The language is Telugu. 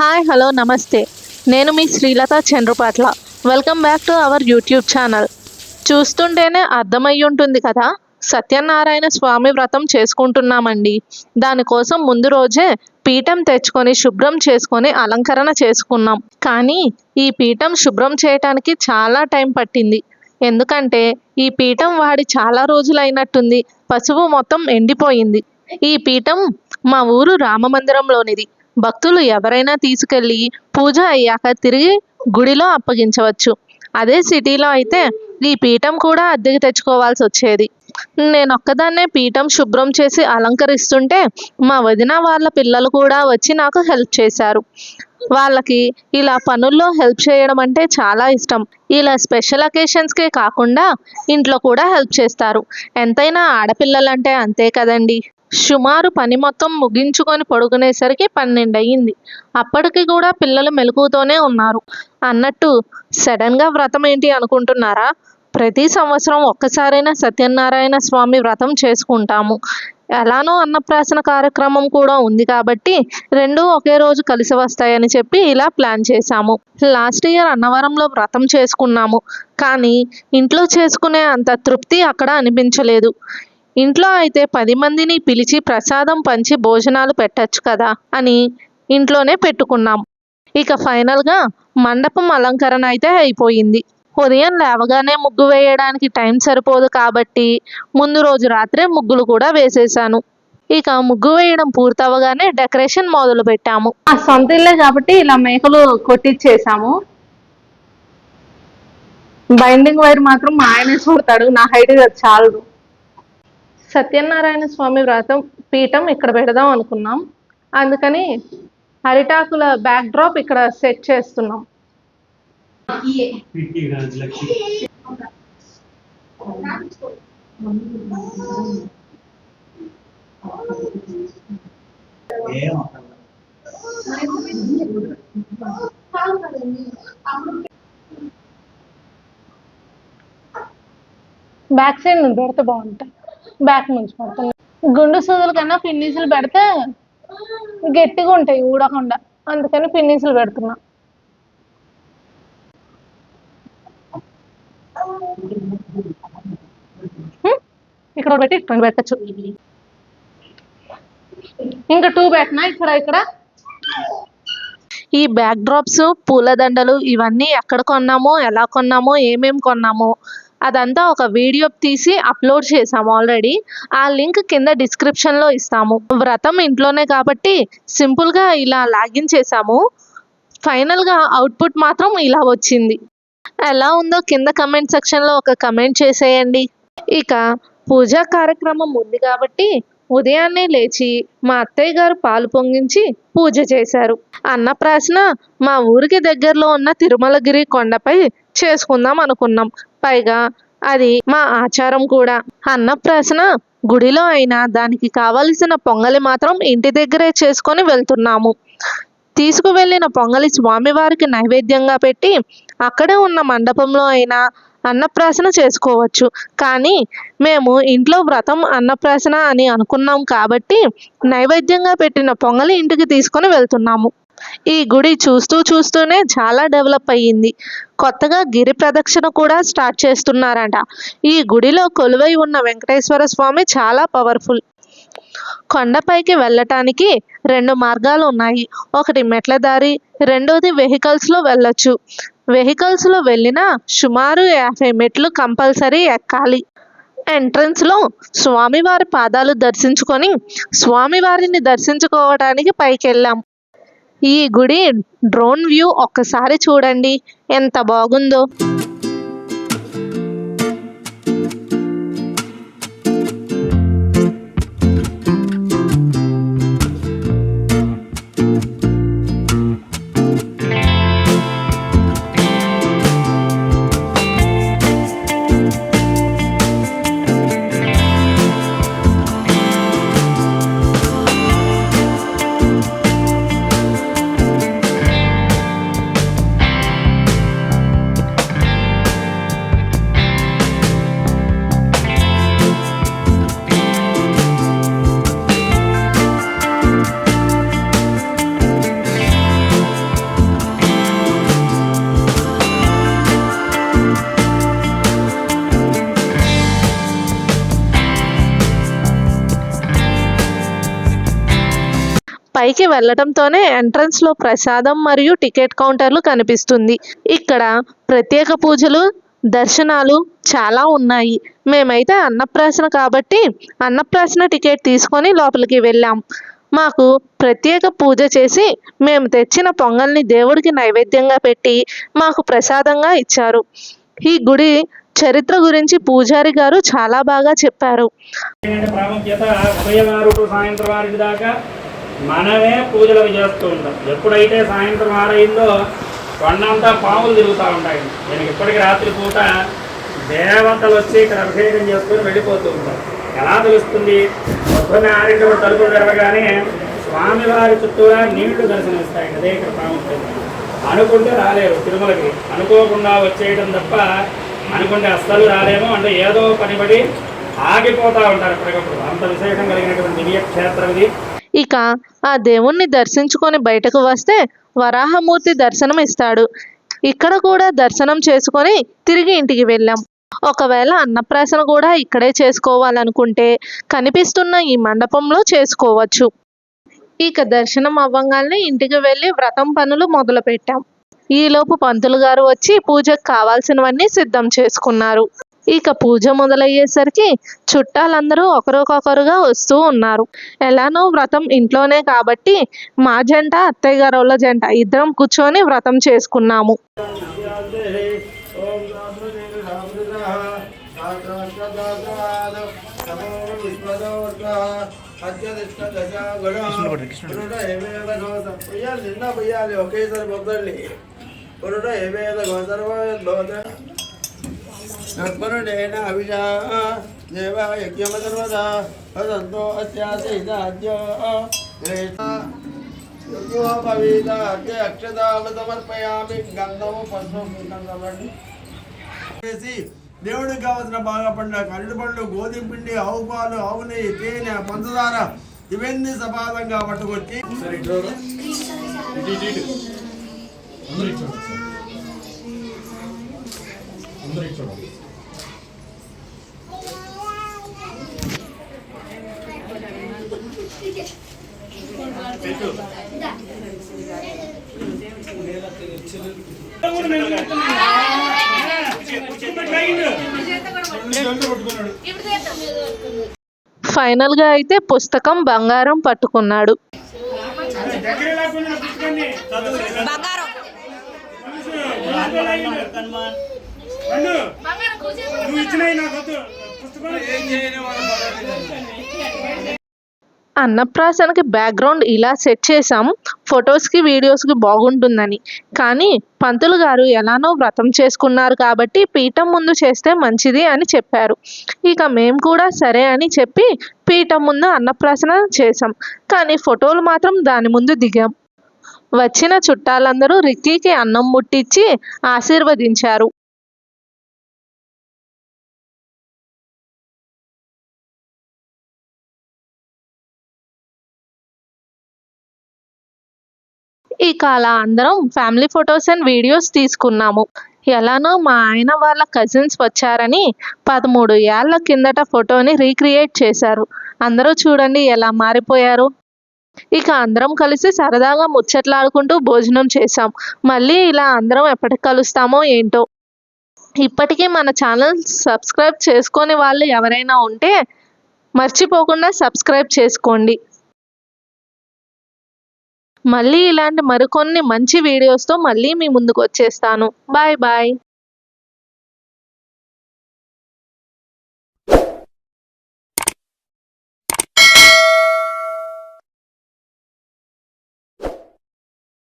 హాయ్ హలో నమస్తే. నేను మీ Srilatha Chandrapatla. Welcome back to our YouTube channel చూస్తుంటేనే అర్థమయ్యి ఉంటుంది కదా సత్యనారాయణ స్వామి వ్రతం చేసుకుంటున్నామండి. దానికోసం ముందు రోజే పీఠం తెచ్చుకొని శుభ్రం చేసుకొని అలంకరణ చేసుకున్నాం. కానీ ఈ పీఠం శుభ్రం చేయటానికి చాలా టైం పట్టింది. ఎందుకంటే ఈ పీఠం వాడి చాలా రోజులైనట్టుంది. పసుపు మొత్తం ఎండిపోయింది. ఈ పీఠం మా ఊరు రామమందిరంలోనిది. భక్తులు ఎవరైనా తీసుకెళ్ళి పూజ అయ్యాక తిరిగి గుడిలో అప్పగించవచ్చు. అదే సిటీలో అయితే ఈ పీఠం కూడా అద్దెకి తెచ్చుకోవాల్సి వచ్చేది. నేను ఒక్కదాన్నే పీఠం శుభ్రం చేసి అలంకరిస్తుంటే మా వదిన వాళ్ళ పిల్లలు కూడా వచ్చి నాకు హెల్ప్ చేశారు. వాళ్ళకి ఇలా పనుల్లో హెల్ప్ చేయడం అంటే చాలా ఇష్టం. ఇలా స్పెషల్ అకేషన్స్కే కాకుండా ఇంట్లో కూడా హెల్ప్ చేస్తారు. ఎంతైనా ఆడపిల్లలంటే అంతే కదండి. సుమారు పని మొత్తం ముగించుకొని పడుకునేసరికి పన్నెండు అయ్యింది అప్పటికి కూడా పిల్లలు మెలకుతోనే ఉన్నారు. అన్నట్టు సడన్గా వ్రతం ఏంటి అనుకుంటున్నారా? ప్రతి సంవత్సరం ఒక్కసారైనా సత్యనారాయణ స్వామి వ్రతం చేసుకుంటాము. ఎలానో అన్నప్రాసన కార్యక్రమం కూడా ఉంది కాబట్టి రెండు ఒకే రోజు కలిసి వస్తాయని చెప్పి ఇలా ప్లాన్ చేశాము. లాస్ట్ ఇయర్ అన్నవరంలో వ్రతం చేసుకున్నాము. కానీ ఇంట్లో చేసుకునే అంత తృప్తి అక్కడ అనిపించలేదు. ఇంట్లో అయితే పది మందిని పిలిచి ప్రసాదం పంచి భోజనాలు పెట్టచ్చు కదా అని ఇంట్లోనే పెట్టుకున్నాం. ఇక ఫైనల్గా మండపం అలంకరణ అయితే అయిపోయింది. ఉదయం లేవగానే ముగ్గు వేయడానికి టైం సరిపోదు కాబట్టి ముందు రోజు రాత్రే ముగ్గులు కూడా వేసేసాను. ఇక ముగ్గు వేయడం పూర్తవగానే డెకరేషన్ మొదలు పెట్టాము. ఆ సొంత ఇల్లే కాబట్టి ఇలా మేకలు కొట్టించేసాము బైండింగ్ వైర్ మాత్రం మా ఆయనే చూడతాడు నా హైట్ చాలదు. సత్యనారాయణ స్వామి వ్రతం పీఠం ఇక్కడ పెడదాం అనుకున్నాం. అందుకని అరిటాకుల బ్యాక్ డ్రాప్ ఇక్కడ సెట్ చేస్తున్నాం. బ్యాక్ సైడ్ నుంచి పెడితే బాగుంటాయి బ్యాక్ నుంచి పెడతాం గుండు సూదుల కన్నా పిన్నీసులు పెడితే గట్టిగా ఉంటాయి ఊడకుండా. అందుకని పిన్నీసులు పెడుతున్నా. ఇక్కడ పెట్టి ఇక్కడ పెట్టచ్చు. ఇంకా టూ పెట్టినా? ఇక్కడ ఇక్కడ? ఈ బ్యాక్ డ్రాప్స్ పూలదండలు ఇవన్నీ ఎక్కడ కొన్నామో ఎలా కొన్నామో ఏమేమి కొన్నామో అదంతా ఒక వీడియో తీసి అప్లోడ్ చేసాము ఆల్రెడీ. ఆ లింక్ కింద డిస్క్రిప్షన్లో ఇస్తాము. వ్రతం ఇంట్లోనే కాబట్టి సింపుల్గా ఇలా లాగిన్ చేసాము. ఫైనల్గా అవుట్పుట్ మాత్రం ఇలా వచ్చింది. ఎలా ఉందో కింద కమెంట్ సెక్షన్లో ఒక కమెంట్ చేసేయండి. ఇక పూజా కార్యక్రమం ఉంది కాబట్టి ఉదయాన్నే లేచి మా అత్తయ్య గారు పాలు పొంగించి పూజ చేశారు. అన్నప్రాసన మా ఊరికి దగ్గరలో ఉన్న తిరుమలగిరి కొండపై చేసుకుందాం అనుకున్నాం. పైగా అది మా ఆచారం కూడా. అన్నప్రాసన గుడిలో అయినా దానికి కావలసిన పొంగలి మాత్రం ఇంటి దగ్గరే చేసుకొని వెళ్తున్నాము. తీసుకువెళ్ళిన పొంగలి స్వామివారికి నైవేద్యంగా పెట్టి అక్కడే ఉన్న మండపంలో అయినా అన్నప్రాసన చేసుకోవచ్చు. కానీ మేము ఇంట్లో వ్రతం అన్నప్రాసన అని అనుకున్నాం కాబట్టి నైవేద్యంగా పెట్టిన పొంగలి ఇంటికి తీసుకొని వెళ్తున్నాము. ఈ గుడి చూస్తూ చూస్తూనే చాలా డెవలప్ అయ్యింది. కొత్తగా గిరి ప్రదక్షిణ కూడా స్టార్ట్ చేస్తున్నారంట. ఈ గుడిలో కొలువై ఉన్న వెంకటేశ్వర స్వామి చాలా పవర్ఫుల్. కొండపైకి వెళ్ళటానికి రెండు మార్గాలు ఉన్నాయి. ఒకటి మెట్ల దారి రెండోది వెహికల్స్లో వెళ్ళొచ్చు. వెహికల్స్లో వెళ్ళినా సుమారు యాభై మెట్లు కంపల్సరీ ఎక్కాలి. ఎంట్రన్స్లో స్వామివారి పాదాలు దర్శించుకొని స్వామివారిని దర్శించుకోవడానికి పైకి వెళ్ళాం ఈ గుడి డ్రోన్ వ్యూ ఒక్కసారి చూడండి. ఎంత బాగుందో. పైకి వెళ్ళటంతోనే ఎంట్రన్స్లో ప్రసాదం మరియు టికెట్ కౌంటర్లు కనిపిస్తుంది. ఇక్కడ ప్రత్యేక పూజలు దర్శనాలు చాలా ఉన్నాయి. మేమైతే అన్నప్రాసన కాబట్టి అన్నప్రాసన టికెట్ తీసుకొని లోపలికి వెళ్ళాం. మాకు ప్రత్యేక పూజ చేసి మేము తెచ్చిన పొంగల్ని దేవుడికి నైవేద్యంగా పెట్టి మాకు ప్రసాదంగా ఇచ్చారు. ఈ గుడి చరిత్ర గురించి పూజారి గారు చాలా బాగా చెప్పారు. ప్రాముఖ్యత సాయంత్రం ఆరు దాకా మనమే పూజలు చేస్తూ ఉంటాం. ఎప్పుడైతే సాయంత్రం ఆరైందో కొండంతా పాములు తిరుగుతూ ఉంటాయి. నేను ఇప్పటికి రాత్రి పూట దేవతలు వచ్చి ఇక్కడ అభిషేకం చేసుకొని వెళ్ళిపోతూ ఉంటారు ఎలా తెలుస్తుంది? పొద్దున్న ఆరింటి తలుపులు తెరవగానే స్వామివారి చుట్టూరా నీళ్ళు దర్శనమిస్తాయి. అదే ఇక్కడ ప్రాముఖ్యం. అనుకుంటే రాలేరు తిరుమలకి. అనుకోకుండా వచ్చేయడం తప్ప అనుకుంటే అస్సలు రాలేము. అంటే ఏదో పనిపడి ఆగిపోతూ ఉంటారు ఎప్పటికప్పుడు. అంత విశేషం కలిగినటువంటి దివ్యక్షేత్రం ఇది. ఇక ఆ దేవుణ్ణి దర్శించుకొని బయటకు వస్తే వరాహమూర్తి దర్శనం ఇస్తాడు ఇక్కడ కూడా దర్శనం చేసుకొని తిరిగి ఇంటికి వెళ్ళాం. ఒకవేళ అన్నప్రాసన కూడా ఇక్కడే చేసుకోవాలనుకుంటే కనిపిస్తున్న ఈ మండపంలో చేసుకోవచ్చు. ఇక దర్శనం అవ్వగానే ఇంటికి వెళ్ళి వ్రతం పనులు మొదలుపెట్టాం. ఈలోపు పంతులు గారు వచ్చి పూజకు కావాల్సినవన్నీ సిద్ధం చేసుకున్నారు. ఇక పూజ మొదలయ్యేసరికి చుట్టాలందరూ ఒకరికొకరుగా వస్తూ ఉన్నారు. ఎలానో వ్రతం ఇంట్లోనే కాబట్టి మా జంట అత్తయ్య గారోళ్ళ జంట ఇద్దరం కూర్చొని వ్రతం చేసుకున్నాము. ఒకేసారి గంధము చేసి దేవుడికి కావాల్సిన బాగా పండ్ల అరటి పండ్లు గోధుమ పిండి ఆవు పాలు ఆవు నెయ్యి తేనె పంచదార ఇవన్నీ సమానంగా పట్టుకొచ్చి ఫైనల్గా అయితే పుస్తకం బంగారం పట్టుకున్నాడు. నువ్వు పుస్తకం ఏం చేయని అన్నప్రాసనకి బ్యాక్గ్రౌండ్ ఇలా సెట్ చేసాం ఫొటోస్కి వీడియోస్కి బాగుంటుందని. కానీ పంతులు గారు ఎలానో వ్రతం చేసుకున్నారు కాబట్టి పీఠం ముందు చేస్తే మంచిది అని చెప్పారు. ఇక మేము కూడా సరే అని చెప్పి పీఠం ముందు అన్నప్రాసన చేసాం కానీ ఫోటోలు మాత్రం దాని ముందు దిగాం. వచ్చిన చుట్టాలందరూ రిక్కీకి అన్నం ముట్టించి ఆశీర్వదించారు. ఇక అలా అందరం ఫ్యామిలీ ఫొటోస్ అండ్ వీడియోస్ తీసుకున్నాము. ఎలానో మా ఆయన వాళ్ళ కజిన్స్ వచ్చారని పదమూడు ఏళ్ళ కిందట ఫోటోని రీక్రియేట్ చేశారు. అందరూ చూడండి ఎలా మారిపోయారు. ఇక అందరం కలిసి సరదాగా ముచ్చట్లాడుకుంటూ భోజనం చేసాం మళ్ళీ ఇలా అందరం ఎప్పటికి కలుస్తామో ఏంటో. ఇప్పటికీ మన ఛానల్ సబ్స్క్రైబ్ చేసుకొని వాళ్ళు ఎవరైనా ఉంటే మర్చిపోకుండా సబ్స్క్రైబ్ చేసుకోండి. మళ్ళీ ఇలాంటి మరికొన్ని మంచి వీడియోస్తో మళ్ళీ మీ ముందుకు వచ్చేస్తాను. Bye bye